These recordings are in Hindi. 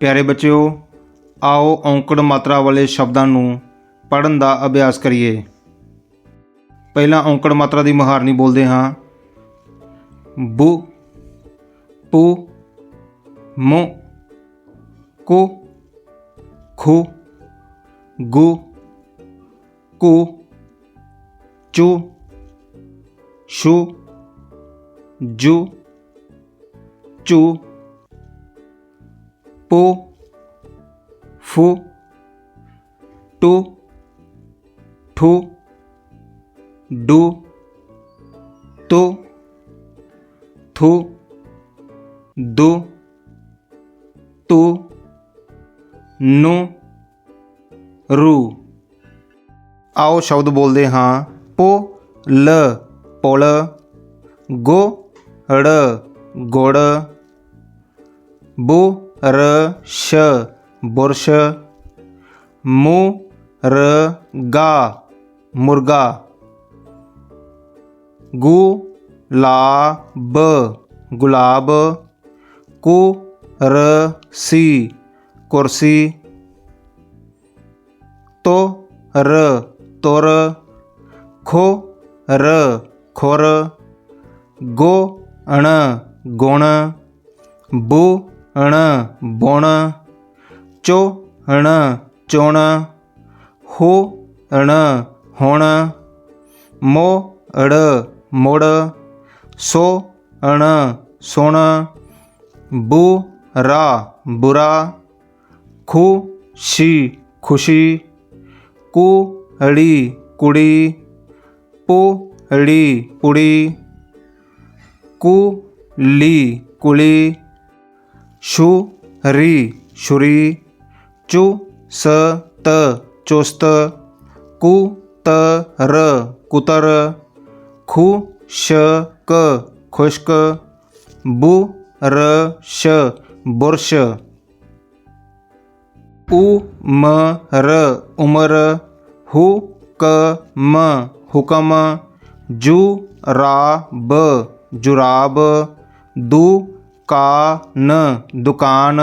ਪਿਆਰੇ ਬੱਚਿਓ, ਆਓ ਔਂਕੜ ਮਾਤਰਾ ਵਾਲੇ ਸ਼ਬਦਾਂ ਨੂੰ ਪੜ੍ਹਨ ਦਾ ਅਭਿਆਸ ਕਰੀਏ। ਪਹਿਲਾਂ ਔਂਕੜ ਮਾਤਰਾ ਦੀ ਮੁਹਾਰਨੀ ਬੋਲਦੇ ਹਾਂ। ਬੁ, ਪੂ, ਮੁ, ਕੁ, ਖੁ, ਗੁ, ਕੁ, ਚੂ, ਸ਼ੂ, ਜੂ, ਚੂ। ਪੋ, ਫੂ, ਟੂ, ਠੂ, ਡੂ, ਤੋ, ਥੂ, ਦੋ, ਤੂ, ਨੂੰ, ਰੂ। ਆਓ ਸ਼ਬਦ ਬੋਲਦੇ ਹਾਂ। ਪੋ, ਲ, ਪੁਲ, ਗੋ, ੜ, ਗੁੜ, ਬੁ र श, बुरश, मु, र, गा, मुर्गा। गु ला ब गुलाब। कु, र, सी, कुर्सी। तो र, तोर। खो, र, खोर। गो, अण, गुण। बु ण बोण चो ण चोण हो ण होण मो ड मोड सो ण सोण बु रा बुरा खु शी खुशी कु ळी कुडी पु ळी पुडी कु ली कुळी शु री शुरी, चु, स, त, चोस्त, कु, त, र, कुतर, खु, श, क, खुश्क, बु, र, श, बुर्श। उ, म, र, उमर, हु, क, म, हुकम, जु, रा, ब, जुराब, दु कान दुकान,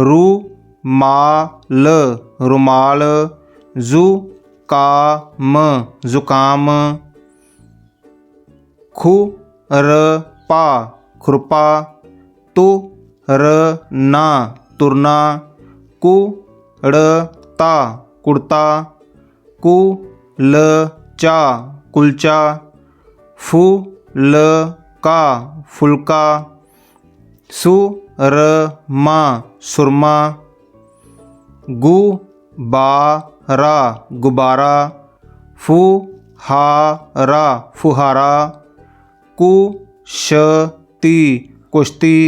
रू, माल, रुमाल, जू म जुकाम, खु, र, पा, खुरपा, तु, र, ना, तुरना, कु, र, ता, कुर्ता, कु, ल, चा, कुलचा, फु, ल, का, फुल्का। सु र मा सुरमा। गु बा रा गुब्बारा। फु हा रा फुहारा। कु श ती कुश्ती।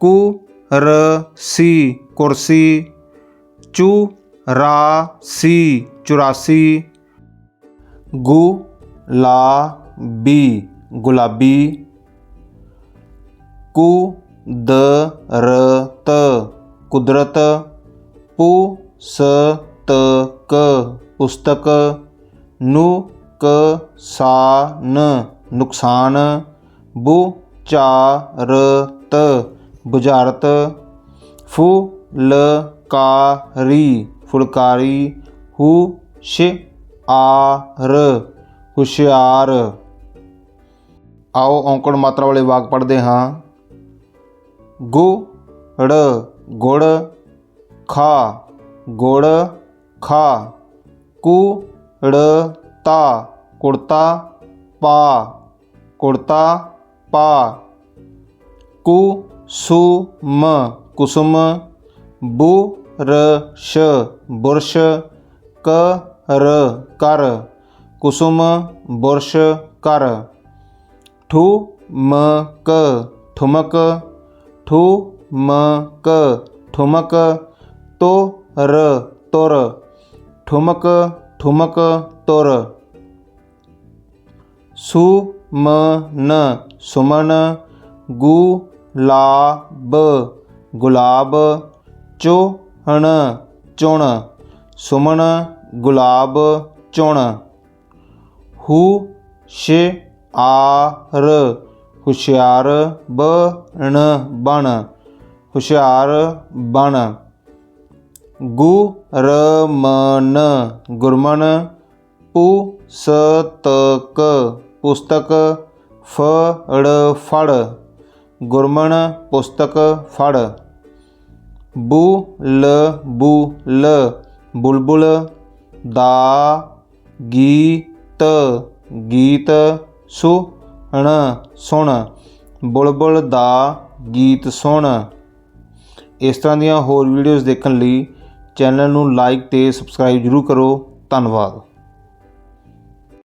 कु र सी कुर्सी। चु रा सी चुरासी। गु ला बी गुलाबी। कु द र त कुदरत पु स त क पुस्तक नु क सा न नुकसान बु चा र त बुजारत फु ल का री फुलकारी हु श आ र होशियार। आओ औंकड़ मात्रा वाले वाक पढ़ते हाँ। गु ड गोड खा गोड खा कु ड ता कुडता पा कुडता पा कु सु म कुसुम बु र श बुरश क र कार कुसुम बुरश कार ठु म क ठुमक ठू म क ठुमक तो र तोर, ठुमक ठुमक, तोर। सु म न सुमन गु ला ब गुलाब चो हण चोण सुमन, गुलाब चोण हु श आ र ਹੁਸ਼ਿਆਰ ਬ ਣ ਬਣ, ਹੁਸ਼ਿਆਰ ਬਣ। ਗੁਰਮਨ ਗੁਰਮਨ, ਪੁਸਤਕ ਪੁਸਤਕ ਫੜ ਫੜ। ਗੁਰਮਨ, ਪੁਸਤਕ ਫੜ। ਬੁਲ ਬੁਲ। ਬੁਲਬੁਲ ਦਾ ਗੀਤ ਗੀਤ ਸੁ ਅਣ ਸੁਣ। ਬੁਲਬੁਲ ਦਾ ਗੀਤ ਸੁਣ। ਇਸ ਤਰ੍ਹਾਂ ਦੀਆਂ ਹੋਰ ਵੀਡੀਓਜ਼ ਦੇਖਣ ਲਈ ਚੈਨਲ ਨੂੰ ਲਾਈਕ ਤੇ ਸਬਸਕ੍ਰਾਈਬ ਜ਼ਰੂਰ ਕਰੋ। ਧੰਨਵਾਦ।